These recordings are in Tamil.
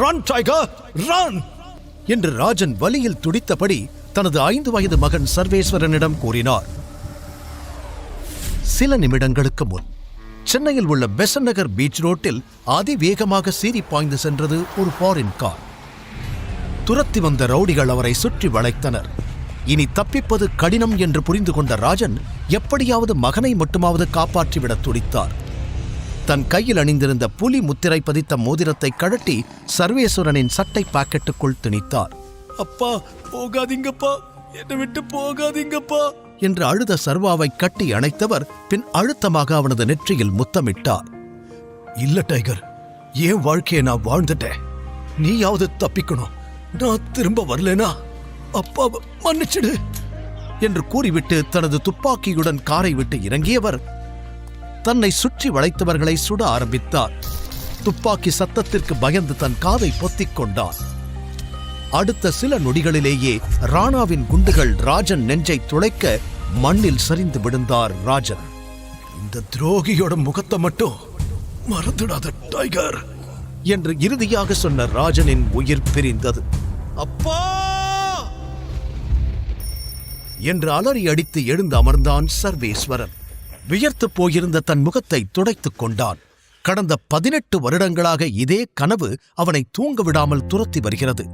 ரன் டைகர் ரன் என்று ராஜன் வலியில் துடித்தபடி தனது ஐந்து வயது மகன் சர்வேஸ்வரனிடம் கூறினார். சில நிமிடங்களுக்கு முன் சென்னையில் உள்ள பெசன் நகர் பீச் ரோட்டில் அதிவேகமாக சீறி பாய்ந்து சென்றது ஒரு ஃபாரின் கார் துரத்தி வந்த ரவுடிகள் அவரை சுற்றி வளைத்தனர். இனி தப்பிப்பது கடினம் என்று புரிந்து கொண்ட ராஜன் எப்படியாவது மகனை மட்டுமாவது காப்பாற்றிவிடத் துடித்தார். தன் கையில் அணிந்திருந்த புலி முத்திரை பதித்த மோதிரத்தை கழட்டி சர்வேஸ்வரனின் சட்டை பாக்கெட்டுக்குள் திணித்தார். அப்பா போகாதீங்கப்பா. என்னை விட்டு போகாதீங்கப்பா. என்று அழுத சர்வாவை கட்டி அணைத்தவர் பின் அழுத்தமாக அவனது நெற்றியில் முத்தமிட்டார். இல்ல டைகர். ஏன் வாழ்க்கையை நான் வாழ்ந்துட்டேன்? நீயாவது தப்பிக்கணும். நான் திரும்ப வரலனா? அப்பாவை மன்னிச்சிடு. என்று கூறிவிட்டு தனது துப்பாக்கியுடன் காரை விட்டு இறங்கியவர் தன்னை சுற்றி வளைத்தவர்களை சுட ஆரம்பித்தார். துப்பாக்கி சத்தத்திற்கு பயந்து தன் காதை பொத்திக் கொண்டான். அடுத்த சில நொடிகளிலேயே ராணாவின் குண்டுகள் ராஜன் நெஞ்சை துளைக்க மண்ணில் சரிந்து விழுந்தார் ராஜன். இந்த துரோகியோட முகத்தை மட்டும் மறந்துடாத டைகர்! என்று இறுதியாக சொன்ன ராஜனின் உயிர் பிரிந்தது. அப்பா! என்று அலறி அடித்து எழுந்து அமர்ந்தான் சர்வேஸ்வரன். வியர்த்துப் போயிருந்த தன் முகத்தை துடைத்துக் கொண்டான். கடந்த பதினெட்டு வருடங்களாக இதே கனவு அவனை தூங்க விடாமல் துரத்தி வருகிறது.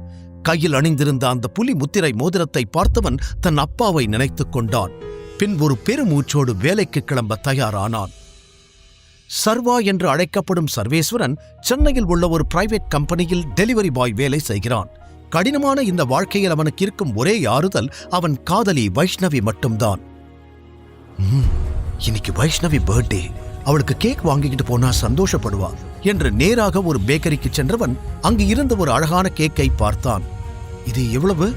கையில் அணிந்திருந்த அந்த புலி முத்திரை மோதிரத்தை பார்த்தவன் தன் அப்பாவை நினைத்துக் கொண்டான். பின் ஒரு பெருமூச்சோடு வேலைக்கு கிளம்ப தயாரானான். சர்வா என்று அழைக்கப்படும் சர்வேஸ்வரன் சென்னையில் உள்ள ஒரு பிரைவேட் கம்பெனியில் டெலிவரி பாய் வேலை செய்கிறான். கடினமான இந்த வாழ்க்கையில் அவனுக்கு இருக்கும் ஒரே ஆறுதல் அவன் காதலி வைஷ்ணவி மட்டும்தான். இன்னைக்கு வைஷ்ணவி பர்த்டே அவளுக்கு கேக் வாங்கிக்கிட்டு போனா சந்தோஷப்படுவா என்று நேராக ஒரு பேக்கரிக்கு சென்றவன் அங்கு இருந்த ஒரு அழகான கேக்கை பார்த்தான். இது எவ்வளவு?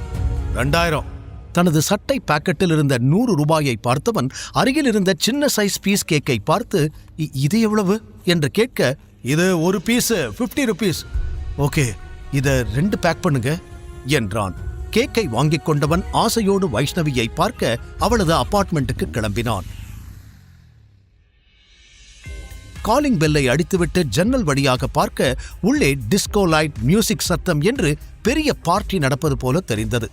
ரெண்டாயிரம். தனது சட்டை பாக்கெட்டில் இருந்த நூறு ரூபாயை பார்த்தவன் அருகில் இருந்த சின்ன சைஸ் பீஸ் கேக்கை பார்த்து இது எவ்வளவு? என்று கேட்க இது ஒரு பீஸ் 50 ருபீஸ் ஓகே இத ரெண்டு பேக் பண்ணுங்க என்றான். கேக்கை வாங்கிக் கொண்டவன் ஆசையோடு வைஷ்ணவியை பார்க்க அவளது அபார்ட்மெண்ட்டுக்கு கிளம்பினான். காலிங் பெல்லை அடித்துவிட்டு ஜன்னல் வழியாக பார்க்க உள்ளே டிஸ்கோ லைட் மியூசிக் சத்தம் என்று பெரிய பார்ட்டி நடப்பது போல தெரிந்தது.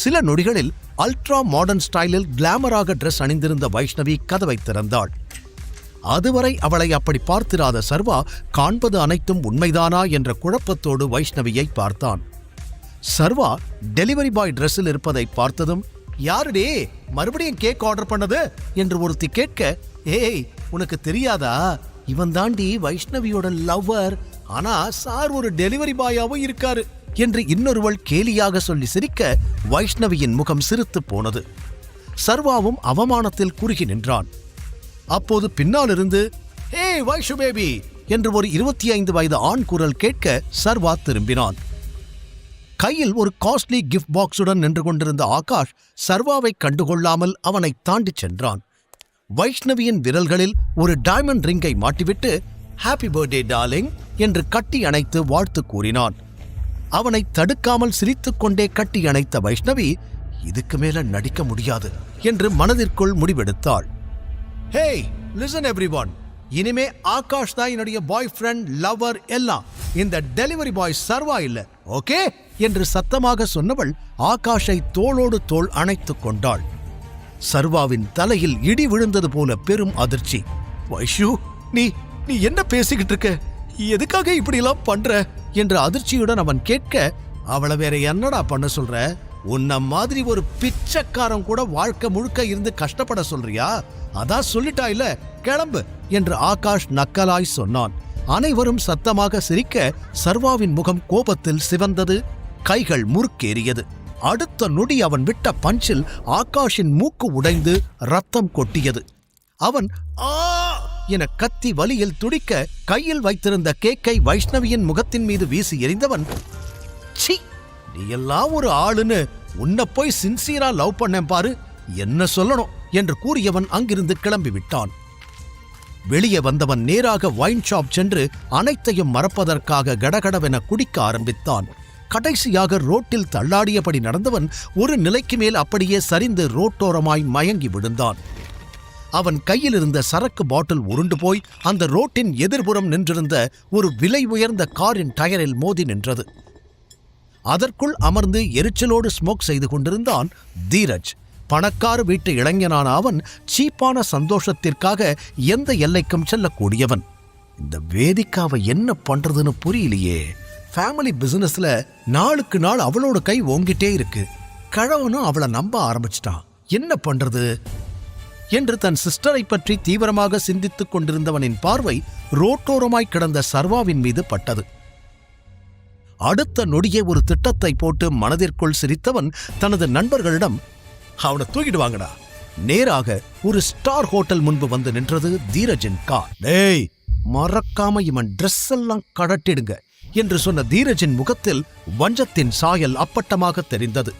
சில நொடிகளில் அல்ட்ரா மாடர்ன் ஸ்டைலில் கிளாமராக ட்ரெஸ் அணிந்திருந்த வைஷ்ணவி கதவை திறந்தாள். அதுவரை அவளை அப்படி பார்த்திராத சர்வா காண்பது அனைத்தும் உண்மைதானா என்ற குழப்பத்தோடு வைஷ்ணவியை பார்த்தான். சர்வா டெலிவரி பாய் ட்ரெஸ்ஸில் இருப்பதை பார்த்ததும் யாருடே மறுபடியும் கேக் ஆர்டர் பண்ணது? என்று ஒருத்தி கேட்க ஏய் உனக்கு தெரியாதா? இவன் தாண்டி வைஷ்ணவியோட லவ்வர் ஆனா சார் ஒரு டெலிவரி பாயாவும் இருக்காரு என்று இன்னொருவள் கேலியாக சொல்லி சிரிக்க வைஷ்ணவியின் முகம் சிரித்துப் போனது. சர்வாவும் அவமானத்தில் குறுகி நின்றான். அப்போது பின்னாலிருந்து ஹே வைஷு பேபி! என்று ஒரு இருபத்தி ஐந்து வயது ஆண் குரல் கேட்க சர்வா திரும்பினான். கையில் ஒரு காஸ்ட்லி கிஃப்ட் பாக்ஸுடன் நின்று கொண்டிருந்த ஆகாஷ் சர்வாவை கண்டுகொள்ளாமல் அவனை தாண்டிச் சென்றான். வைஷ்ணவியின் விரல்களில் ஒரு டைமண்ட் ரிங்கை மாட்டிவிட்டு ஹாப்பி பர்த்டே டார்லிங் என்று கட்டி அணைத்து வாழ்த்து கூறினான். அவனை தடுக்காமல் சிரித்துக்கொண்டே கட்டி அணைத்த வைஷ்ணவி இதுக்கு மேல நடிக்க முடியாது என்று மனதிற்குள் முடிவெடுத்தாள். ஹேய் லிசன் எவ்ரிஒன் இனிமே ஆகாஷ் தான் என்னுடைய பாய் ஃப்ரெண்ட் லவர் எல்லாம் இந்த டெலிவரி பாய் சர்வா இல்ல ஓகே என்று சத்தமாக சொன்னவள் ஆகாஷை தோளோடு தோள் அணைத்துக் கொண்டாள். சர்வாவின் தலையில் இடி விழுந்தது போல பெரும் அதிர்ச்சி. வைஷு நீ நீ என்ன பேசிக்கிட்டு இருக்க? எதுக்காக இப்படிலாம் பண்ற? என்ற அதிர்ச்சியுடன் அவன் கேட்க அவளை வேற என்னடா பண்ண சொல்ற? உன்ன மாதிரி ஒரு பிச்சைக்காரன் கூட வாழ்க்கை முழுக்க இருந்து கஷ்டப்பட சொல்றியா? அதான் சொல்லிட்டா இல்ல கிளம்பு என்று ஆகாஷ் நக்கலாய் சொன்னான். அனைவரும் சத்தமாக சிரிக்க சர்வாவின் முகம் கோபத்தில் சிவந்தது கைகள் முறுக்கேறியது. அடுத்த நொடி அவன் விட்ட பஞ்சில் ஆகாஷின் மூக்கு உடைந்து ரத்தம் கொட்டியது. அவன் ஆ என கத்தி வலியில் துடிக்க கையில் வைத்திருந்த கேக்கை வைஷ்ணவியின் முகத்தின் மீது வீசி எறிந்தவன் சி நீ எல்லாம் ஒரு ஆளுன்னு உன்னை போய் சின்சியரா லவ் பண்ணேன் பாரு என்ன சொல்லணும்? என்று கூறியவன் அங்கிருந்து கிளம்பி விட்டான். வெளியே வந்தவன் நேராக வைன் ஷாப் சென்று அனைத்தையும் மறப்பதற்காக கடகடவென குடிக்க ஆரம்பித்தான். கடைசியாக ரோட்டில் தள்ளாடியபடி நடந்தவன் ஒரு நிலைக்கு மேல் அப்படியே சரிந்து ரோட்டோரமாய் மயங்கி விழுந்தான். அவன் கையில் இருந்த சரக்கு பாட்டில் உருண்டு போய் அந்த ரோட்டின் எதிர்புறம் நின்றிருந்த ஒரு விலை உயர்ந்த காரின் டயரில் மோதி நின்றது. அதற்குள் அமர்ந்து எரிச்சலோடு ஸ்மோக் செய்து கொண்டிருந்தான் தீரஜ். பணக்கார வீட்டு இளைஞனான அவன் சீப்பான சந்தோஷத்திற்காக எந்த எல்லைக்கும் செல்லக்கூடியவன். இந்த வேதிக்காவை என்ன பண்றதுன்னு புரியலையே. ஃபேமிலி பிசினஸ்ல நாளுக்கு நாள் அவளோட கை ஓங்கிட்டே இருக்கு. கழவனும் அவளை நம்ப ஆரம்பிச்சிட்டான். என்ன பண்றது? என்று தன் சிஸ்டரை பற்றி தீவிரமாக சிந்தித்துக் கொண்டிருந்தவனின் பார்வை ரோட்டோரமாய் கிடந்த சர்வாவின் மீது பட்டது. அடுத்த நொடியே ஒரு திட்டத்தை போட்டு மனதிற்குள் சிரித்தவன் தனது நண்பர்களிடம் அவனை தூக்கிடுவாங்கடா நேராக ஒரு ஸ்டார் ஹோட்டல் முன்பு வந்து நின்றது தீரஜின் கார். டேய் மறக்காம இவன் ட்ரெஸ் எல்லாம் கடட்டிடுங்க. என்று சொன்ன தீரஜின் முகத்தில் வஞ்சத்தின் சாயல் அப்பட்டமாக தெரிந்தது.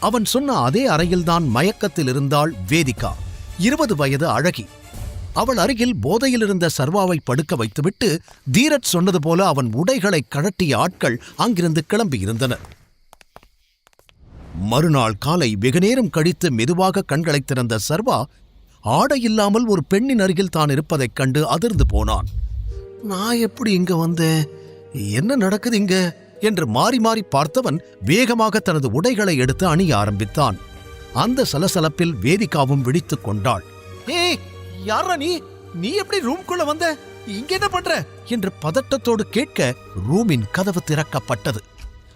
அவன் சொன்ன அதே அறையில்தான் மயக்கத்தில் இருந்தாள் வேதிகா இருபது வயது அழகி. அவள் அருகில் போதையில் இருந்த சர்வாவை படுக்க வைத்துவிட்டு தீரஜ் சொன்னது போல அவன் உடைகளை கழட்டிய ஆட்கள் அங்கிருந்து கிளம்பியிருந்தனர் மறுநாள் காலை வெகுநேரம் கழித்து மெதுவாக கண்களைத் திறந்த சர்வா ஆடையில்லாமல் ஒரு பெண்ணின் அருகில் தான் இருப்பதைக் கண்டு அதிர்ந்து போனான். நான் எப்படி இங்க வந்தேன்? என்ன நடக்குது இங்க? என்று மாறி மாறி பார்த்தவன் வேகமாக தனது உடைகளை எடுத்து அணிய ஆரம்பித்தான். அந்த சலசலப்பில் வேதிகாவும் விழித்துக் கொண்டாள். ஏய் யாரா நீ? நீ எப்படி ரூம்குள்ள வந்த? இங்க என்ன பண்ற? என்று பதட்டத்தோடு கேட்க ரூமின் கதவு திறக்கப்பட்டது.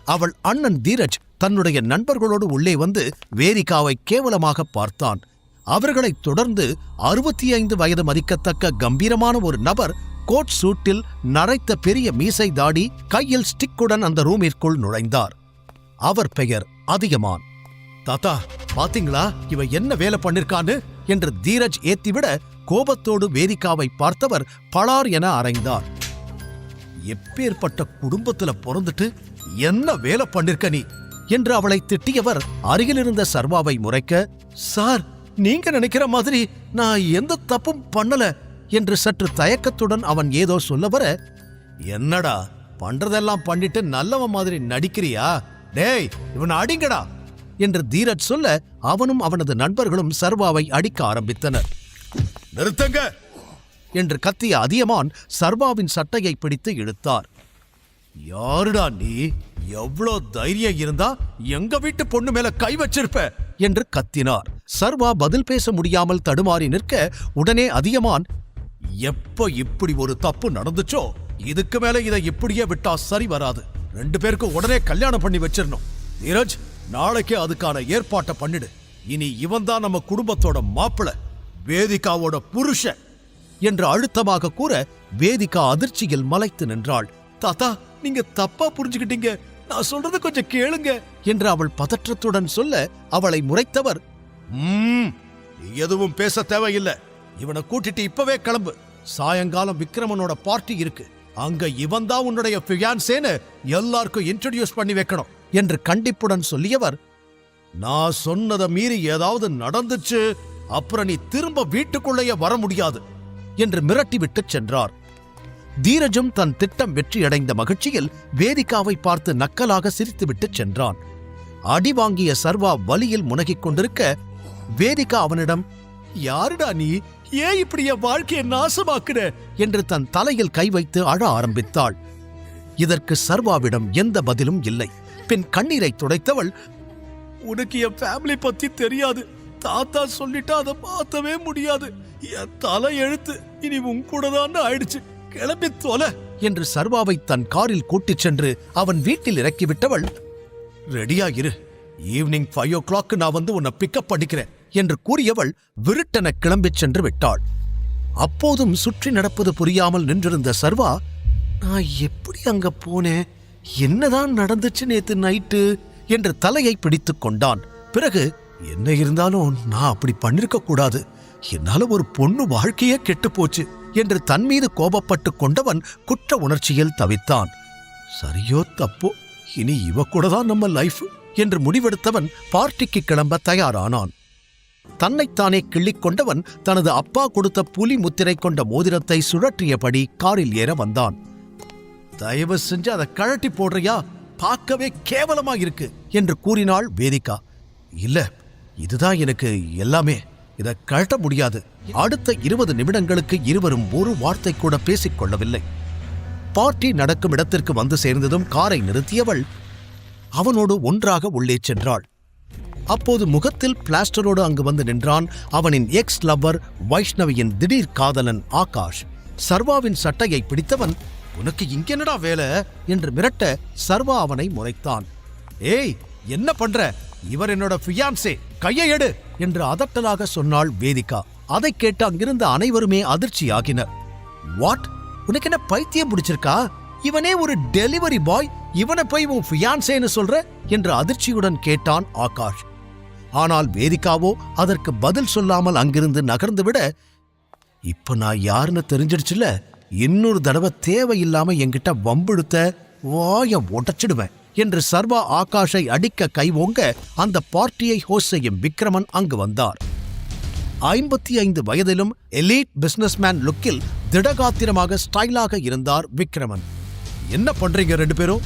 அவள் அண்ணன் தீரஜ் தன்னுடைய நண்பர்களோடு உள்ளே வந்து வேதிகாவை கேவலமாக பார்த்தான். அவர்களைத் தொடர்ந்து அறுபத்தி ஐந்து வயது மதிக்கத்தக்க கம்பீரமான ஒரு நபர் கோட் சூட்டில் நரைத்த பெரிய மீசை தாடி கையில் ஸ்டிக்குடன் அந்த ரூமிற்குள் நுழைந்தார். அவர் பெயர் அதிகமான் தாத்தா பாத்தீங்களா? இவ என்ன வேலை பண்ணிருக்கான்னு? என்று தீரஜ் ஏத்திவிட கோபத்தோடு வேதிகாவை பார்த்தவர் பலார் என அறைந்தார். எப்பேற்பட்ட குடும்பத்துல பிறந்துட்டு என்ன வேலை பண்ணிருக்க நீ? என்று அவளை திட்டியவர் அருகிலிருந்த சர்வாவை முறைக்க சார் நீங்க நினைக்கிற மாதிரி நான் எந்த தப்பும் பண்ணல. என்று சற்று தயக்கத்துடன் அவன் ஏதோ சொல்ல வர என்னடா பண்றதெல்லாம் பண்ணிட்டு நல்லவன் மாதிரி நடிக்கிறியா? டேய் இவன் அடிங்கடா! என்று தீரஜ் சொல்ல அவனும் அவனது நண்பர்களும் சர்வாவை அடிக்க ஆரம்பித்தனர். நிறுத்தங்க! என்று கத்திய அதியமான் சர்வாவின் சட்டையை பிடித்து இழுத்தார். யாருடா நீ? எவ்வளோ தைரியம் இருந்தா எங்க வீட்டு பொண்ணு மேல கை வச்சிருப்ப? என்று கத்தினார். சர்வா பதில் பேச முடியாமல் தடுமாறி நிற்க உடனே அதியமான் எப்ப இப்படி ஒரு தப்பு நடந்துச்சோ இதுக்கு மேல இதை இப்படியே விட்டா சரி வராது. ரெண்டு பேருக்கும் உடனே கல்யாணம் பண்ணி வச்சிடணும் நீரஜ் நாளைக்கே அதுக்கான ஏற்பாட்டை பண்ணிடு. இனி இவன் தான் நம்ம குடும்பத்தோட மாப்பிள வேதிகாவோட புருஷன் என்று அழுத்தமாக கூற வேதிகா அதிர்ச்சியில் மலைத்து நின்றாள். தாத்தா நீங்க தப்பா புரிஞ்சுக்கிட்டீங்க. நான் சொல்றது கொஞ்சம் கேளுங்க என்று அவள் பதற்றத்துடன் சொல்ல அவளை முறைத்தவர் எதுவும் பேச தேவையில்லை. இவனை கூட்டிட்டு இப்பவே கிளம்பு. சாயங்காலம் விக்ரமனோட பார்ட்டி இருக்கு. அங்க இவன் தான் உன்னுடைய ஃபியான்சேன்னு எல்லாருக்கும் இன்ட்ரடியூஸ் பண்ணி வைக்கணும் என்று கண்டிப்புடன் சொல்லியவர் நான் சொன்னதை மீறி ஏதாவது நடந்துச்சு அப்புறம் நீ திரும்ப வீட்டுக்குள்ளேயே வர முடியாது என்று மிரட்டிவிட்டு சென்றார். தீரஜும் தன் திட்டம் வெற்றியடைந்த மகிழ்ச்சியில் வேதிகாவை பார்த்து நக்கலாக சிரித்துவிட்டு சென்றான். அடி வாங்கிய சர்வா வலியில் முனகிக் கொண்டிருக்க வேதிகா அவனிடம் யாருடா நீ? ஏன் இப்படி என் வாழ்க்கையை நாசமாக்குற? என்று தன் தலையில் கை வைத்து அழ ஆரம்பித்தாள். இதற்கு சர்வாவிடம் எந்த பதிலும் இல்லை. பின் கண்ணீரை துடைத்தவள் உனக்கு என் ஃபேமிலி பத்தி தெரியாது. தாத்தா சொல்லிட்டா அதை மாத்தவே முடியாது. என் தலை எழுத்து. இனி உன் கூட தான் ஆயிடுச்சு. கிளம்பி தொலை. என்று சர்வாவை தன் காரில் கூட்டிச் சென்று அவன் வீட்டில் இறக்கிவிட்டவள் ரெடியா இரு. ஈவினிங் ஃபைவ் ஓ கிளாக் நான் வந்து உன்னை பிக்கப் பண்ணிக்கிறேன். என்று கூறியவள் விருட்டென கிளம்பிச் சென்று விட்டாள். அப்போதும் சுற்றி நடப்பது புரியாமல் நின்றிருந்த சர்வா நான் எப்படி அங்க போனேன்? என்னதான் நடந்துச்சு நேத்து நைட்டு? என்று தலையை பிடித்துக் கொண்டான். பிறகு என்ன இருந்தாலும் நான் அப்படி பண்ணிருக்க கூடாது. என்னால ஒரு பொண்ணு வாழ்க்கையே கெட்டு போச்சு என்று தன் மீது கோபப்பட்டு கொண்டவன் குற்ற உணர்ச்சியில் தவித்தான். சரியோ தப்போ. இனி இவ கூட தான் நம்ம லைஃப் என்று முடிவெடுத்தவன் பார்ட்டிக்கு கிளம்ப தயாரானான். தன்னைத்தானே கிள்ளிக் கொண்டவன் தனது அப்பா கொடுத்த புலி முத்திரை கொண்ட மோதிரத்தை சுழற்றியபடி காரில் ஏற வந்தான். தயவு செஞ்சு அதை கழட்டி போடுறியா? பார்க்கவே கேவலமா இருக்கு என்று கூறினாள் வேதிகா. இல்ல இதுதான் எனக்கு எல்லாமே. இதை கழட்ட முடியாது. அடுத்த இருபது நிமிடங்களுக்கு இருவரும் ஒரு வார்த்தை கூட பேசிக் கொள்ளவில்லை. பார்ட்டி நடக்கும் இடத்திற்கு வந்து சேர்ந்ததும் காரை நிறுத்தியவள் அவனோடு ஒன்றாக உள்ளே சென்றாள். அப்போது முகத்தில் பிளாஸ்டரோடு அங்கு வந்து நின்றான் அவனின் எக்ஸ் லவ்வர் வைஷ்ணவியின் திடீர் காதலன் ஆகாஷ். சர்வாவின் சட்டையை பிடித்தவன் உனக்கு இங்கென்னடா வேலை? என்று மிரட்ட சர்வா அவனை முறைத்தான். ஏய் என்ன பண்ற? இவர் என்னோட ஃபியான்சே கையை எடு! என்று அதட்டலாக சொன்னாள் வேதிகா. அதைக் கேட்டு அங்கிருந்த அனைவருமே அதிர்ச்சி ஆகினர் வாட் உனக்கு என்ன பைத்தியம் பிடிச்சிருக்கா? இவனே ஒரு டெலிவரி பாய் இவனை போய் உன் ஃபியான்சேன்னு சொல்ற? என்று அதிர்ச்சியுடன் கேட்டான் ஆகாஷ். ஆனால் வேதிகாவோ அதற்கு பதில் சொல்லாமல் அங்கிருந்து நகர்ந்துவிட இப்ப நான் யாருன்னு தெரிஞ்சிடுச்சுல இன்னொரு தடவை தேவையில்லாம என்கிட்ட வம்பிழுத்த வாய உடைச்சிடுவேன் என்று சர்வா ஆகாஷை அடிக்க கை ஓங்க அந்த பார்ட்டியை ஹோஸ்ட் செய்யும் விக்ரமன் அங்கு வந்தார். ஐம்பத்தி ஐந்து வயதிலும் எலீட் பிசினஸ்மேன் லுக்கில் திடகாத்திரமாக ஸ்டைலாக இருந்தார் விக்ரமன். என்ன பண்றீங்க ரெண்டு பேரும்?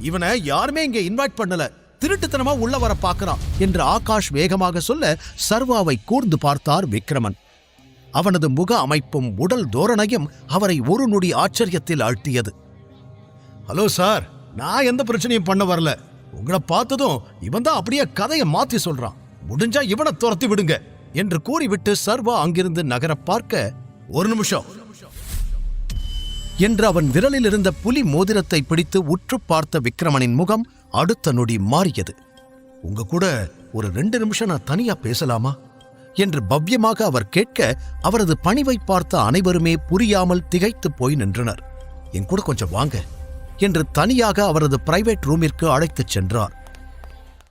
இவனை யாருமே இங்க இன்வைட் பண்ணல. திருட்டுத்தனமா உள்ள வர பார்க்கறான் என்று ஆகாஷ் வேகமாக சொல்ல சர்வாவை கூர்ந்து பார்த்தார் விக்ரமன். அவனது முக அமைப்பும் உடல் தோரணையும் அவரை ஒரு நொடி ஆச்சரியத்தில் ஆழ்த்தியது. ஹலோ சார் நான் எந்த பிரச்சனையும் பண்ண வரல. உங்களை பார்த்ததும் இவன் தான் அப்படியே கதையை மாத்தி சொல்றான். முடிஞ்சா இவனை துரத்தி விடுங்க என்று கூறிவிட்டு சர்வா அங்கிருந்து நகர பார்க்க ஒரு நிமிஷம். என்று அவன் விரலில் இருந்த புலி மோதிரத்தை பிடித்து உற்று பார்த்த விக்ரமனின் முகம் அடுத்த நொடி மாறியது. உங்க கூட ஒரு ரெண்டு நிமிஷம் நான் தனியா பேசலாமா? என்று பவ்யமாக அவர் கேட்க அவரது பணிவை பார்த்த அனைவருமே புரியாமல் திகைத்துப் போய் நின்றனர். என் கூட கொஞ்சம் வாங்க என்று தனியாக அவரது பிரைவேட் ரூமிற்கு அழைத்துச் சென்றார்.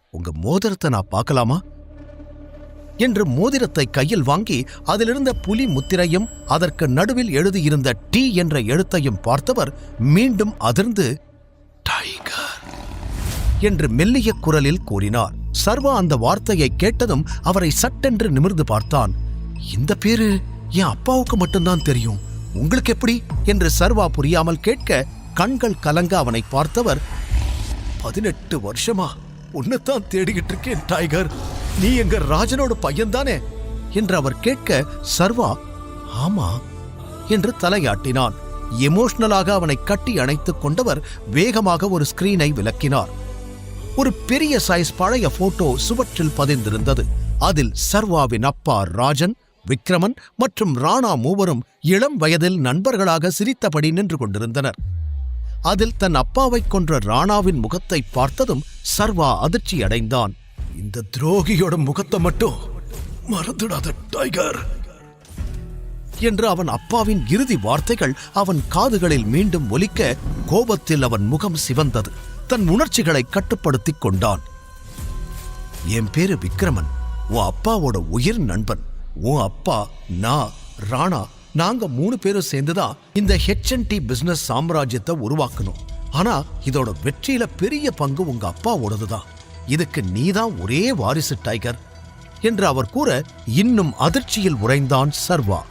உங்க மோதிரத்தை நான் பார்க்கலாமா? என்று மோதிரத்தை கையில் வாங்கி அதிலிருந்த புலி முத்திரையும் அதற்கு நடுவில் எழுதியிருந்த டி என்ற எழுத்தையும் பார்த்தவர் மீண்டும் அதிர்ந்து என்று மெல்லிய குரலில் கூறினார். சர்வா அந்த வார்த்தையை கேட்டதும் அவரை சட்டென்று நிமிர்ந்து பார்த்தான். இந்த பேரு என் அப்பாவுக்கு மட்டும்தான் தெரியும். உங்களுக்கு எப்படி? என்று சர்வா புரியாமல் கேட்க கண்கள் கலங்க அவனை பார்த்தவர் பதினெட்டு வருஷமா உன்னைத்தான் தேடிக்கிட்டு இருக்கேன் டைகர். நீ எங்க ராஜனோட பையன்தானே? என்று அவர் கேட்க சர்வா ஆமா என்று தலையாட்டினான். எமோஷனலாக அவனை கட்டி அணைத்துக் கொண்டவர் வேகமாக ஒரு ஸ்கிரீனை விளக்கினார். ஒரு பெரிய சைஸ் பழைய போட்டோ சுவற்றில் பதிந்திருந்தது. அதில் சர்வாவின் அப்பா ராஜன் விக்ரமன் மற்றும் ராணா மூவரும் இளம் வயதில் நண்பர்களாக சிரித்தபடி நின்று கொண்டிருந்தனர். அதில் தன் அப்பாவைக் கொன்ற ராணாவின் முகத்தை பார்த்ததும் சர்வா அதிர்ச்சி அடைந்தான் இந்த துரோகியோட முகத்தை மட்டும் மறந்துடாத டைகர்! என்று அவன் அப்பாவின் இறுதி வார்த்தைகள் அவன் காதுகளில் மீண்டும் ஒலிக்க கோபத்தில் அவன் முகம் சிவந்தது. தன் உணர்ச்சிகளை கட்டுப்படுத்திக் கொண்டான். என் பேரு விக்ரமன். உன் அப்பாவோட உயிர் நண்பன். உன் அப்பா நான் ராணா. நாங்க மூணு பேரும் சேர்ந்துதான் இந்த ஹெச்என்டி பிசினஸ் சாம்ராஜ்யத்தை உருவாக்கணும். ஆனா இதோட வெற்றியில பெரிய பங்கு உங்க அப்பாவோடதுதான். இதுக்கு நீதான் ஒரே வாரிசு டைகர். என்று அவர் கூற இன்னும் அதிர்ச்சியில் உறைந்தான் சர்வா.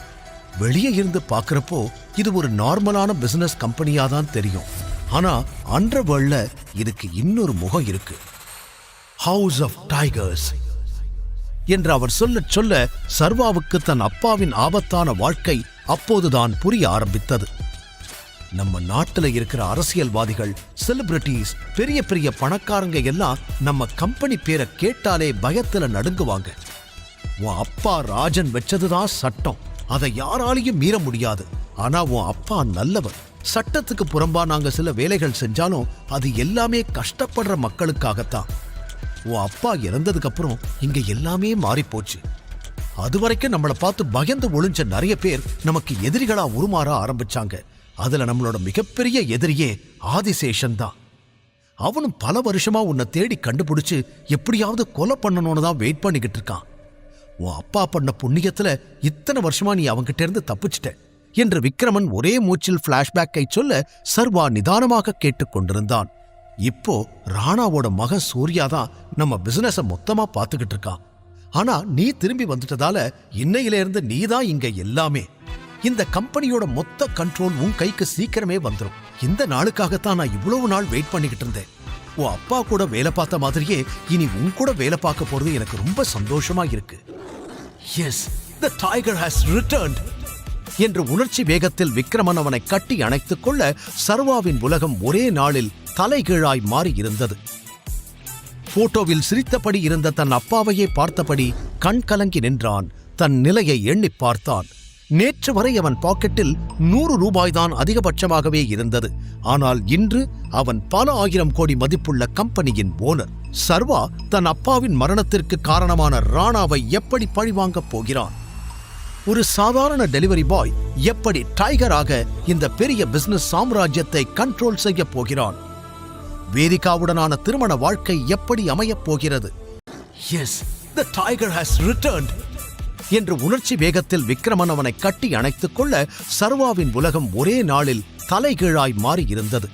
வெளியே இருந்து பாக்குறப்போ இது ஒரு நார்மலான பிசினஸ் கம்பெனியா தான் தெரியும். ஆனா அன்ற வேர்ல்ட்ல இதுக்கு இன்னொரு முகம் இருக்கு. ஹவுஸ் ஆஃப் டைகர்ஸ் என்று அவர் சொல்ல சொல்ல சர்வாவுக்கு தன் அப்பாவின் ஆபத்தான வாழ்க்கை அப்போதுதான் புரிய ஆரம்பித்தது. நம்ம நாட்டில் இருக்கிற அரசியல்வாதிகள் செலிபிரிட்டிஸ் பெரிய பெரிய பணக்காரங்க எல்லாம் நம்ம கம்பெனி பேரை கேட்டாலே பயத்தில் நடுங்குவாங்க. உன் அப்பா ராஜன் வச்சதுதான் சட்டம். அதை யாராலையும் மீற முடியாது. ஆனா உன் அப்பா நல்லவர். சட்டத்துக்கு புறம்பா நாங்க சில வேலைகள் செஞ்சாலும் அது எல்லாமே கஷ்டப்படுற மக்களுக்காகத்தான். உன் அப்பா இறந்ததுக்கு அப்புறம் இங்க எல்லாமே மாறி போச்சு அது வரைக்கும் நம்மளை பார்த்து பயந்து ஒளிஞ்ச நிறைய பேர் நமக்கு எதிரிகளா உருமாற ஆரம்பிச்சாங்க. அதுல நம்மளோட மிகப்பெரிய எதிரியே ஆதிசேஷன் தான். அவனும் பல வருஷமா உன்னை தேடி கண்டுபிடிச்சு எப்படியாவது கொலை பண்ணணும்னு தான் வெயிட் பண்ணிக்கிட்டு இருக்கான். உன் அப்பா பண்ண புண்ணியத்துல இத்தனை வருஷமா நீ அவன்கிட்ட இருந்து தப்பிச்சிட்ட என்று விக்ரமன் ஒரே மூச்சில் பிளாஷ்பேக்கை சொல்ல சர்வா நிதானமாக கேட்டுக்கொண்டிருந்தான் இப்போ ராணாவோட மகன் சூர்யா தான் நம்ம பிசினஸ மொத்தமா பார்த்துக்கிட்டு இருக்கான். ஆனா நீ திரும்பி வந்துட்டதால இன்னையில இருந்து நீ தான் இங்க எல்லாமே. இந்த கம்பெனியோட மொத்த கண்ட்ரோல் உன் கைக்கு சீக்கிரமே வந்துரும். இந்த நாளுக்காகத்தான் நான் இவ்வளவு நாள் வெயிட் பண்ணிக்கிட்டு இருந்தேன். உன் அப்பா கூட வேலை பார்த்த மாதிரியே இனி உன் கூட வேலை பார்க்க போறது எனக்கு ரொம்ப சந்தோஷமா இருக்கு. Yes the tiger has returned என்று உணர்ச்சி வேகத்தில் விக்ரமன் அவனை கட்டி அணைத்துக் கொள்ள சர்வாவின் உலகம் ஒரே நாளில் தலைகீழாய் மாறியிருந்தது. போட்டோவில் சிரித்தபடி இருந்த தன் அப்பாவையே பார்த்தபடி கண் கலங்கி நின்றான். தன் நிலையை எண்ணிப் பார்த்தான். நேற்று வரை அவன் பாக்கெட்டில் நூறு ரூபாய்தான் அதிகபட்சமாகவே இருந்தது. ஆனால் இன்று அவன் பல ஆயிரம் கோடி மதிப்புள்ள கம்பெனியின் ஓனர். சர்வா தன் அப்பாவின் மரணத்திற்கு காரணமான ராணாவை எப்படி பழிவாங்கப் போகிறான்? ஒரு சாதாரண டெலிவரி பாய் எப்படி டைகராக இந்த பெரிய பிசினஸ் சாம்ராஜ்யத்தை கண்ட்ரோல் செய்ய போகிறான்? வேதிகாவுடனான திருமண வாழ்க்கை எப்படி அமையப் போகிறது? Yes the tiger has returned என்று உணர்ச்சி வேகத்தில் விக்ரமன் அவனை கட்டி அணைத்துக் கொள்ள சர்வாவின் உலகம் ஒரே நாளில் தலைகீழாய் மாறியிருந்தது.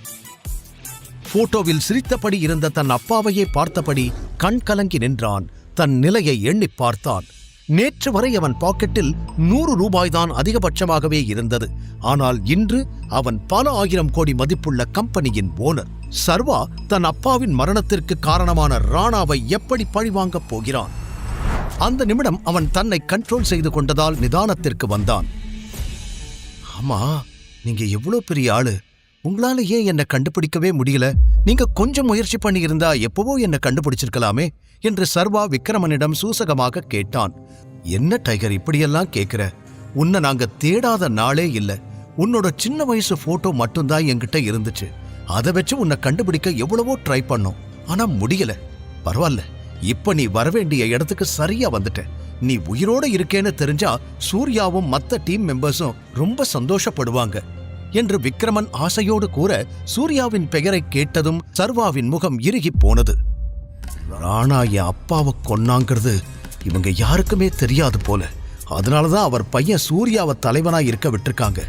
போட்டோவில் சிரித்தபடி இருந்த தன் அப்பாவையே பார்த்தபடி கண் கலங்கி நின்றான். தன் நிலையை எண்ணிப் பார்த்தான். நேற்று வரை அவன் பாக்கெட்டில் நூறு ரூபாய்தான் அதிகபட்சமாகவே இருந்தது. ஆனால் இன்று அவன் பல ஆயிரம் கோடி மதிப்புள்ள கம்பெனியின் ஓனர். சர்வா தன் அப்பாவின் மரணத்திற்கு காரணமான ராணாவை எப்படி பழிவாங்கப் போகிறான்? அந்த நிமிடம் அவன் தன்னை கண்ட்ரோல் செய்து கொண்டதால் நிதானத்திற்கு வந்தான். ஆமா நீங்க எவ்வளவு பெரிய ஆளு. உங்களால ஏன் என்னை கண்டுபிடிக்கவே முடியல? நீங்க கொஞ்சம் முயற்சி பண்ணியிருந்தா எப்பவோ என்னை கண்டுபிடிச்சிருக்கலாமே என்று சர்வா விக்ரமனிடம் சூசகமாக கேட்டான். என்ன டைகர் இப்படியெல்லாம் கேக்குற? உன்னை நாங்க தேடாத நாளே இல்ல. உன்னோட சின்ன வயசு போட்டோ மட்டும்தான் என்கிட்ட இருந்துச்சு. அதை வச்சு உன்னை கண்டுபிடிக்க எவ்வளவோ ட்ரை பண்ணோம். ஆனா முடியல. பரவாயில்ல இப்ப நீ வரவேண்டிய இடத்துக்கு சரியா வந்துட்ட. நீ உயிரோட இருக்கேன்னு தெரிஞ்சா சூர்யாவும் மத்த டீம் மெம்பர்ஸும் ரொம்ப சந்தோஷப்படுவாங்க என்று விக்ரமன் ஆசையோடு கூற சூர்யாவின் பெயரை கேட்டதும் சர்வாவின் முகம் இறுகி போனது. ராணா என் அப்பாவை கொன்னாங்கிறது இவங்க யாருக்குமே தெரியாது போல. அதனாலதான் அவர் பையன் சூர்யாவை தலைவனா இருக்க விட்டுருக்காங்க.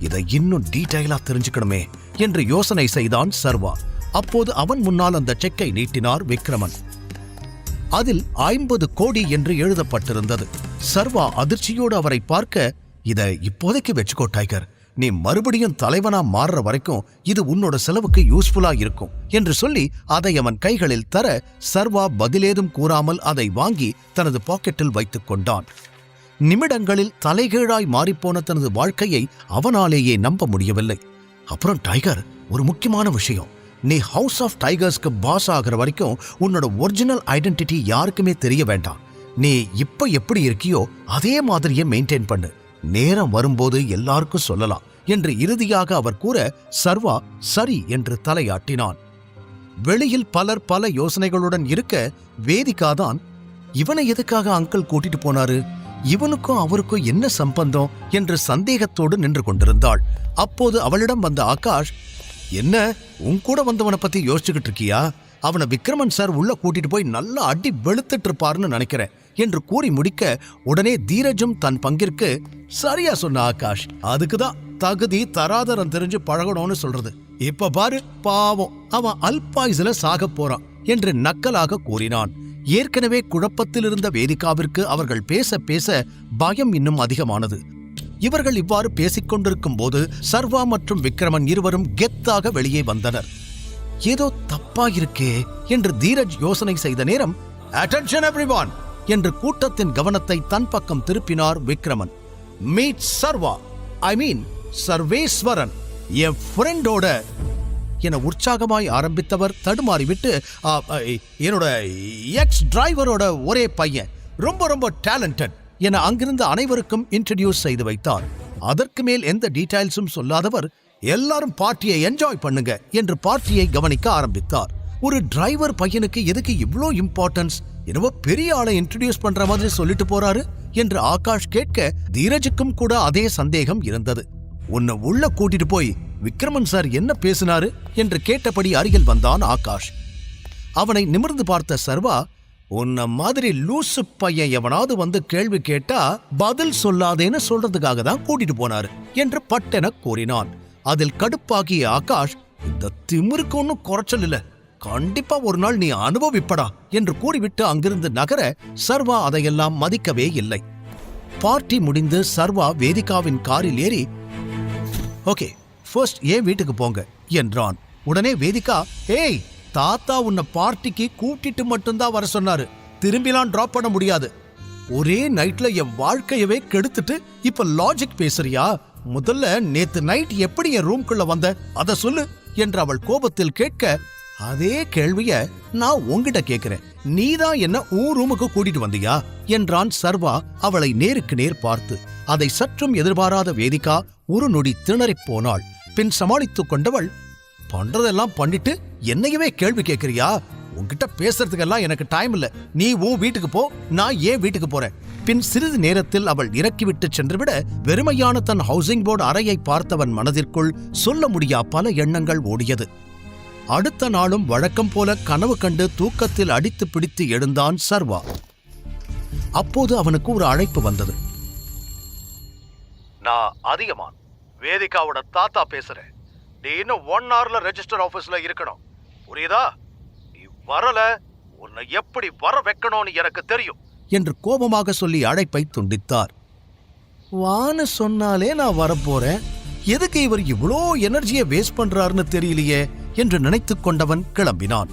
இதை இன்னும் டீட்டெயிலா தெரிஞ்சுக்கணுமே என்று யோசனை செய்தான் சர்வா. அப்போது அவன் முன்னால் அந்த செக்கை நீட்டினார் விக்ரமன். அதில் ஐம்பது கோடி என்று எழுதப்பட்டிருந்தது. சர்வா அதிர்ச்சியோடு அவரை பார்க்க இத இப்போதைக்கு வச்சுக்கோ டைகர். நீ மறுபடியும் தலைவனா மாறுற வரைக்கும் இது உன்னோட செலவுக்கு யூஸ்ஃபுல்லா இருக்கும். என்று சொல்லி அதை அவன் கைகளில் தர சர்வா பதிலேதும் கூறாமல் அதை வாங்கி தனது பாக்கெட்டில் வைத்துக் கொண்டான். நிமிடங்களில் தலைகீழாய் மாறிப்போன தனது வாழ்க்கையை அவனாலேயே நம்ப முடியவில்லை. அப்புறம் டைகர் ஒரு முக்கியமான விஷயம். நீ ஹவுஸ் ஆஃப் டைகர்ஸ்க்கு பாஸ் ஆகிற வரைக்கும் உன்னோட ஒரிஜினல் ஐடென்டிட்டி யாருக்குமே தெரிய வேண்டாம். நீ இப்ப எப்படி இருக்கியோ அதே மாதிரியே மெயின்டைன் பண்ணு. நேரம் வரும்போது எல்லாருக்கும் சொல்லலாம் என்று இறுதியாக அவர் கூற சர்வா சரி என்று தலையாட்டினான். வெளியில் பலர் பல யோசனைகளுடன் இருக்க வேதிகாதான் இவனை எதுக்காக அங்கிள் கூட்டிட்டு போனாரு? இவனுக்கும் அவருக்கும் என்ன சம்பந்தம்? என்று சந்தேகத்தோடு நின்று கொண்டிருந்தாள். அப்போது அவளிடம் வந்த ஆகாஷ் என்ன? உன் கூட வந்தவனை பத்தி யோசிச்சுக்கிட்டு இருக்கியா? அவனை விக்ரமன் சார் உள்ள கூட்டிட்டு போய் நல்லா அடி வெளுத்துட்டு இருப்பாருன்னு நினைக்கிறேன் என்று கூறி முடிக்க உடனே தீரஜும் தன் பங்கிற்கு சரியா சொன்ன ஆகாஷ் அதுக்குதான் தகுதி தராதரம் தெரிஞ்சு பழகணும்னு சொல்றது. இப்ப பாரு பாவம் அவன் அல்பாயுசுல சாக போறான் என்று நக்கலாக கூறினான். ஏற்கனவே குழப்பத்தில் இருந்த வேதிகாவிற்கு அவர்கள் பேச பேச பயம் இன்னும் அதிகமானது. இவர்கள் இவ்வாறு பேசிக் கொண்டிருக்கும் போது சர்வா மற்றும் விக்ரமன் இருவரும் கெத்தாக வெளியே வந்தனர். ஏதோ தப்பா இருக்கே என்று தீரஜ் யோசனை செய்த நேரம் அட்டென்ஷன் எவ்ரிவான் என்று கூட்டத்தின் கவனத்தை தன் பக்கம் திருப்பினார் விக்ரமன். மீட் சர்வா. ஐ மீன் சர்வேஸ்வரன். என் ஃப்ரெண்டோட என உற்சாகமாய் ஆரம்பித்தவர் தடுமாறிவிட்டு என்னோட எக்ஸ் டிரைவரோட ஒரே பையன். ரொம்ப ரொம்ப டேலண்டட் என அங்கிருந்த அனைவருக்கும் இன்ட்ரடியூஸ் செய்து வைத்தார். அதற்கு மேல் எந்த டீடைல்ஸும் சொல்லாதவர் எல்லாரும் பார்ட்டியை என்ஜாய் பண்ணுங்க என்று பார்ட்டியை கவனிக்க ஆரம்பித்தார். ஒரு டிரைவர் பையனுக்கு எதுக்கு இவ்ளோ இம்பார்ட்டன்ஸ் என்னவோ பெரிய ஆளை இன்ட்ரடியூஸ் பண்ற மாதிரி சொல்லிட்டு போறாரு என்று ஆகாஷ் கேட்க தீரஜுக்கும் கூட அதே சந்தேகம் இருந்தது. உன்னை உள்ள கூட்டிட்டு போய் விக்ரமன் சார் என்ன பேசினாரு? என்று கேட்டபடி அருகில் வந்தான் ஆகாஷ். அவனை நிமிர்ந்து பார்த்த சர்வா உன்ன மாதிரி லூசு பையன் எவனாவது வந்து கேள்வி கேட்டா பதில் சொல்லாதேன்னு சொல்றதுக்காக தான் கூட்டிட்டு போனாரு என்று பட்டென கூறினான். அதில் கடுப்பாகிய ஆகாஷ் இந்த திமிருக்கு ஒன்னும் குறைச்சல் இல்ல. கண்டிப்பா ஒரு நாள் நீ அனுபவிப்படா என்று கூறிவிட்டு அங்கிருந்து நகர சர்வா அதையெல்லாம் மதிக்கவே இல்லை. பார்ட்டி முடிந்து சர்வா வேதிகாவின் காரில் ஏறி ஓகே ஃபர்ஸ்ட் ஏன் வீட்டுக்கு போங்க? என்றான். உடனே வேதிகா ஏய் தாத்தா உன்னை பார்ட்டிக்கு கூட்டிட்டு மட்டும்தான் வர சொன்னாரு. திரும்பிலாம் டிராப் பண்ண முடியாது. ஒரே நைட்ல என் வாழ்க்கையவே கெடுத்துட்டு இப்ப லாஜிக் பேசுறியா? முதல்ல நேத்து நைட் எப்படி என் ரூம்குள்ள வந்த? அத சொல்லு என்று அவள் கோபத்தில் கேட்க அதே கேள்விய நான் உங்ககிட்ட கேக்குறேன். நீதான் என்ன உன் ரூமுக்கு கூட்டிட்டு வந்தியா? என்றான் சர்வா அவளை நேருக்கு நேர் பார்த்து. அதை சற்றும் எதிர்பாராத வேதிகா ஒரு நொடி திணறிப் போனாள். பின் சமாளித்துக் கொண்டவள் பண்றதெல்லாம் பண்ணிட்டு என்னையவே கேள்வி கேட்குறியா உன்கிட்ட பேசுறதுக்கெல்லாம் எனக்கு டைம் இல்ல. நீ உன் வீட்டுக்கு போ நான் ஏன் வீட்டுக்கு போறேன். பின் சிறிது நேரத்தில் அவள் இறக்கிவிட்டு சென்றுவிட வெறுமையான தன் ஹவுசிங் போர்டு அறையை பார்த்தவன் மனதிற்குள் சொல்ல முடியா பல எண்ணங்கள் ஓடியது. அடுத்த நாளும் வழக்கம் போல கனவு கண்டு தூக்கத்தில் அடித்து பிடித்து எழுந்தான் சர்வா. அப்போது அவனுக்கு ஒரு அழைப்பு வந்தது. நான் அதிகமான். வேதிகாவோட தாத்தா பேசுறேன். நீ இன்னும் ஒன் ஹவர்ல ரெஜிஸ்டர் ஆஃபீஸில் இருக்கணும். புரியுதா? நீ வரல உன்னை எப்படி வர வைக்கணும்னு எனக்கு தெரியும். என்று கோபமாக சொல்லி அழைப்பை துண்டித்தார். வான்னு சொன்னாலே நான் வரப்போறேன். எதுக்கு இவர் இவ்வளோ எனர்ஜியை வேஸ்ட் பண்றாருன்னு தெரியலையே? என்று நினைத்து கொண்டவன் கிளம்பினான்.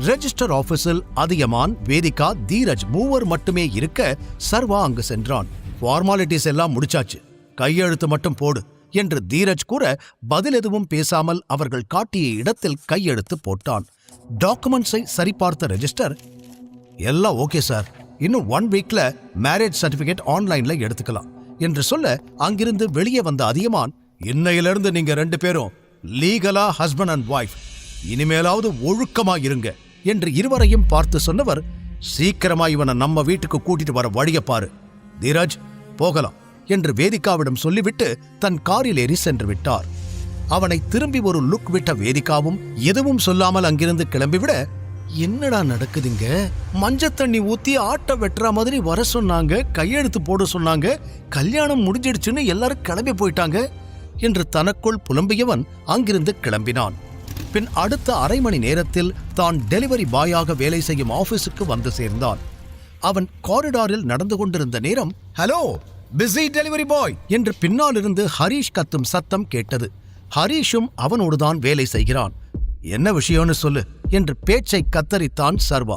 ரெஜிஸ்டர் ஆபீஸில் அதியமான் வேதிகா தீரஜ் மூவர் மட்டுமே இருக்க சர்வா அங்கு சென்றான். ஃபார்மாலிட்டிஸ் எல்லாம் முடிச்சாச்சு. கையெழுத்து மட்டும் போடு. என்று தீரஜ் கூற பதில் எதுவும் பேசாமல் அவர்கள் காட்டிய இடத்தில் கையெழுத்து போட்டான். டாக்குமெண்ட்ஸை சரிபார்த்த ரெஜிஸ்டர் எல்லாம் ஓகே சார். இன்னும் ஒன் வீக்ல மேரேஜ் சர்டிபிகேட் ஆன்லைன்ல எடுத்துக்கலாம். என்று சொல்ல அங்கிருந்து வெளியே வந்த அதியமான் இன்னையிலிருந்து நீங்க ரெண்டு பேரும் லீகலா ஹஸ்பண்ட் அண்ட் ஒய்ஃப் இனிமேலாவது ஒழுக்கமா இருங்க என்று இருவரையும் பார்த்து சொன்னவர் சீக்கிரமா இவனை நம்ம வீட்டுக்கு கூட்டிட்டு வர வழிய பாரு. தீரஜ் போகலாம். என்று வேதிகாவிடம் சொல்லிவிட்டு தன் காரில் ஏறி சென்று விட்டார். அவனை திரும்பி ஒரு லுக் விட்ட வேதிகாவும் எதுவும் சொல்லாமல் அங்கிருந்து கிளம்பிவிட என்னடா நடக்குதுங்க? மஞ்ச தண்ணி ஊத்தி ஆட்டை வெட்டுற மாதிரி வர சொன்னாங்க கையெழுத்து போட சொன்னாங்க கல்யாணம் முடிஞ்சிடுச்சுன்னு எல்லாரும் கிளம்பி போயிட்டாங்க என்று தனக்குள் புலம்பியவன் அங்கிருந்து கிளம்பினான். பின் அடுத்த அரை மணி நேரத்தில் தான் டெலிவரி பாயாக வேலை செய்யும் ஆபீஸுக்கு வந்து சேர்ந்தான். அவன் காரிடாரில் நடந்து கொண்டிருந்த நேரம் ஹலோ! பிஸி டெலிவரி பாய் என்று பின்னாலிருந்து ஹரீஷ் கத்தும் சத்தம் கேட்டது. ஹரீஷும் அவனோடுதான் வேலை செய்கிறான். என்ன விஷயம்னு சொல்லு என்று பேச்சை கத்தரித்தான் சர்வா.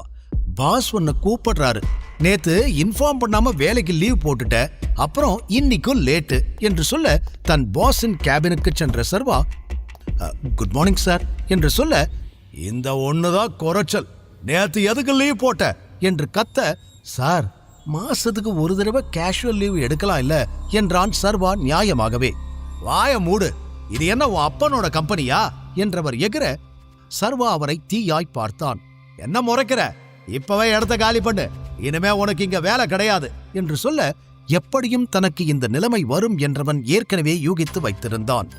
பாஸ் உன்னை கூப்பிடுறாரு. நேத்து இன்ஃபார்ம் பண்ணாம வேலைக்கு லீவ் போட்டுட்ட. அப்புறம் இன்னைக்கும் லேட்டு என்று சொல்ல தன் பாஸின் கேபினுக்கு சென்ற சர்வா குட் மார்னிங் சார் என்று சொல்ல இந்த ஒண்ணுதான் குறைச்சல். நேத்து எதுக்கு லீவ் போட்ட? என்று கத்த சார் மாசத்துக்கு ஒரு தடவை கேஷுவல் லீவ் எடுக்கலாம் இல்ல என்றான் சர்வா நியாயமாகவே. வாய மூடு. இது என்ன உன் அப்பனோட கம்பெனியா என்றவர் எகிற. சர்வா அவரை தீயாய் பார்த்தான். என்ன முறைக்கிற? இப்பவே இடத்த காலி பண்ணு. இனிமே உனக்கு இங்க வேலை கிடையாது. என்று சொல்ல எப்படியும் தனக்கு இந்த நிலைமை வரும் என்றவன் ஏற்கனவே யூகித்து வைத்திருந்தான்.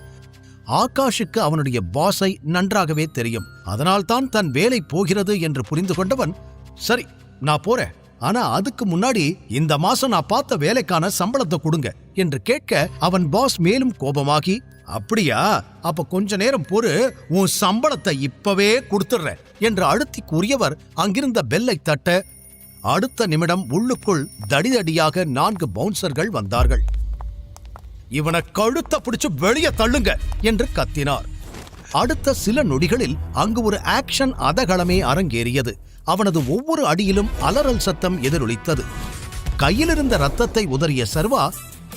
ஆகாஷுக்கு அவனுடைய பாஸை நன்றாகவே தெரியும். அதனால்தான் தன் வேலை போகிறது என்று புரிந்து கொண்டவன் சரி நான் போறேன். ஆனா அதுக்கு முன்னாடி இந்த மாசம் நான் பார்த்த வேலைக்கான சம்பளத்தை கொடுங்க என்று கேட்க அவன் பாஸ் மேலும் கோபமாகி அப்படியா? அப்ப கொஞ்ச நேரம் பொறு உன் சம்பளத்தை இப்பவே கொடுத்துடுறேன் என்று அழுத்தி கூறியவர் அங்கிருந்த பெல்லை தட்ட அடுத்த நிமிடம் உள்ளுக்குள் தடிதடியாக நான்கு பவுன்சர்கள் வந்தார்கள். இவனை கழுத்த பிடிச்சு வெளியே தள்ளுங்க என்று கத்தினார். அடுத்த சில நொடிகளில் அங்கு ஒரு ஆக்ஷன் அதகளமே அரங்கேறியது. அவனது ஒவ்வொரு அடியிலும் அலறல் சத்தம் எதிரொலித்தது. கையிலிருந்த ரத்தத்தை உதறிய சர்வா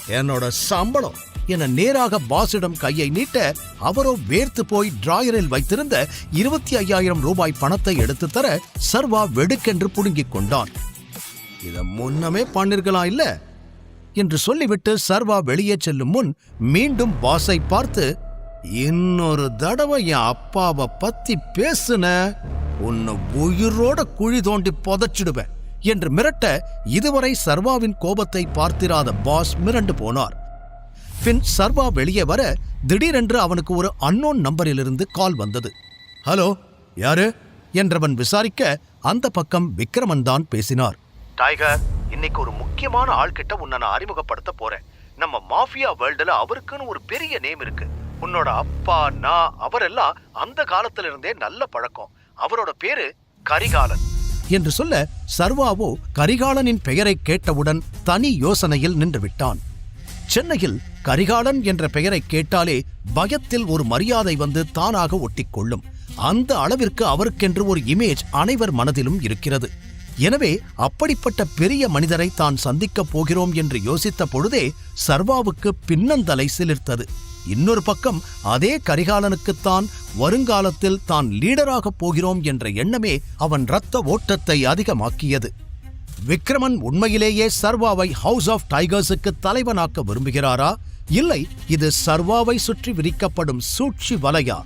என்னோட சம்பளம். என நேராக பாஸிடம் கையை நீட்ட அவரோ வேர்த்து போய் டிராயரில் வைத்திருந்த இருபத்தி ஐயாயிரம் ரூபாய் பணத்தை எடுத்து தர சர்வா வெடுக்கென்று புடுங்கிக் கொண்டான். இத முன்னமே பண்ணிருக்கலாம் இல்ல? என்று சொல்லிவிட்டு சர்வா வெளியே செல்லும் முன் மீண்டும் பாஸை பார்த்து இன்னொரு தடவை என் அப்பாவை பத்தி பேசுன. உன்னை உயிரோட குழி தோண்டி புதைச்சிடுவேன் என்று மிரட்ட இதுவரை சர்வாவின் கோபத்தை பார்த்திராத பாஸ் மிரண்டு போனார். பின் சர்வா வெளியே வர திடீரென்று அவனுக்கு ஒரு அன்னோன் நம்பரிலிருந்து கால் வந்தது. ஹலோ யாரு? என்றவன் விசாரிக்க அந்த பக்கம் விக்ரமன் தான் பேசினார். டைகர் இன்னைக்கு ஒரு முக்கியமான ஆள்கிட்ட உன்னை நான் அறிமுகப்படுத்த போறேன். நம்ம மாஃபியா வேர்ல்டுல அவருக்குன்னு ஒரு பெரிய நேம் இருக்கு. உன்னோட அப்பா நான் அவரெல்லாம் அந்த காலத்துல இருந்தே நல்ல பழக்கம். அவரோட பேரு கரிகாலன். என்று சொல்ல சர்வாவோ கரிகாலனின் பெயரை கேட்டவுடன் தனி யோசனையில் நின்று விட்டான் சென்னையில் கரிகாலன் என்ற பெயரை கேட்டாலே பயத்தில் ஒரு மரியாதை வந்து தானாக ஒட்டிக்கொள்ளும். அந்த அளவிற்கு அவருக்கென்று ஒரு இமேஜ் அனைவர் மனதிலும் இருக்கிறது. எனவே அப்படிப்பட்ட பெரிய மனிதரை தான் சந்திக்கப் போகிறோம் என்று யோசித்த பொழுதே சர்வாவுக்கு பின்னந்தலை சிலிர்த்தது. இன்னொரு பக்கம் அதே கரிகாலனுக்குத்தான் வருங்காலத்தில் தான் லீடராகப் போகிறோம் என்ற எண்ணமே அவன் இரத்த ஓட்டத்தை அதிகமாக்கியது. விக்ரமன் உண்மையிலேயே சர்வாவை ஹவுஸ் ஆஃப் டைகர்ஸுக்கு தலைவனாக்க விரும்புகிறாரா? இல்லை இது சர்வாவை சுற்றி விரிக்கப்படும் சூழ்ச்சி வலையா?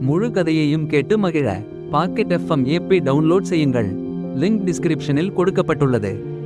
முழு கதையையும் கேட்டு மகிழ. பாக்கெட் எஃப்எம் ஏபி டவுன்லோட் செய்யுங்கள். லிங்க் டிஸ்கிரிப்ஷனில் கொடுக்கப்பட்டுள்ளது.